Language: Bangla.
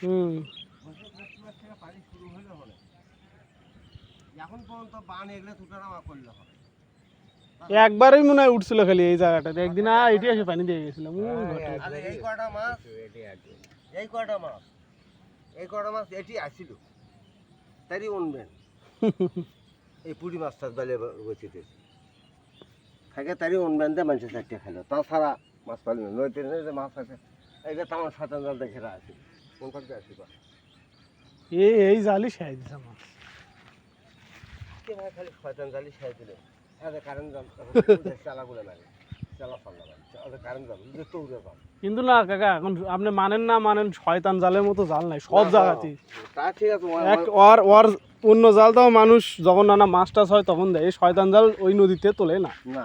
হুম। পানি শুরু হলে এখন পর্যন্ত বান এগুলো তুটানামা করলে হবে। একবারই মনে হয় উঠছিল খালি এই জায়গাটাতে একদিন আ এটি এসে পানি দিয়ে গেছিলাম। আরে এই কটা মাছ? এই কটা মাছ? এই কটা মাছ? এটি আসিল। তারই উনবেন। এই পুরি মাছটা বেলে বসিতে থাকে তারই উনবেন দিয়ে মানুষের চারটে খেলো। তাছাড়া মাছ পালি না। নদীতে যে মাছ আছে। এইটা তো আমার সাতান জাল দেখে আছে কোন আসি বা? এই এই জালি সাই দিছে মাছ কে ভাই খালি শয়তান জালি সাই দিলে? আরে কারেন্ট জাল চালাগুলো লাগে। চালা ফাল্লা কারেন্ট জাল যে কিন্তু না কাকা এখন আপনি মানেন না মানেন শয়তান জালের মতো জাল নাই সব জায়গাতেই। তা ঠিক আছে এক ওর ওর অন্য জালটাও মানুষ যখন নানা মাছ টাছ হয় তখন দেয়। এই শয়তান জাল ওই নদীতে তোলে না। না।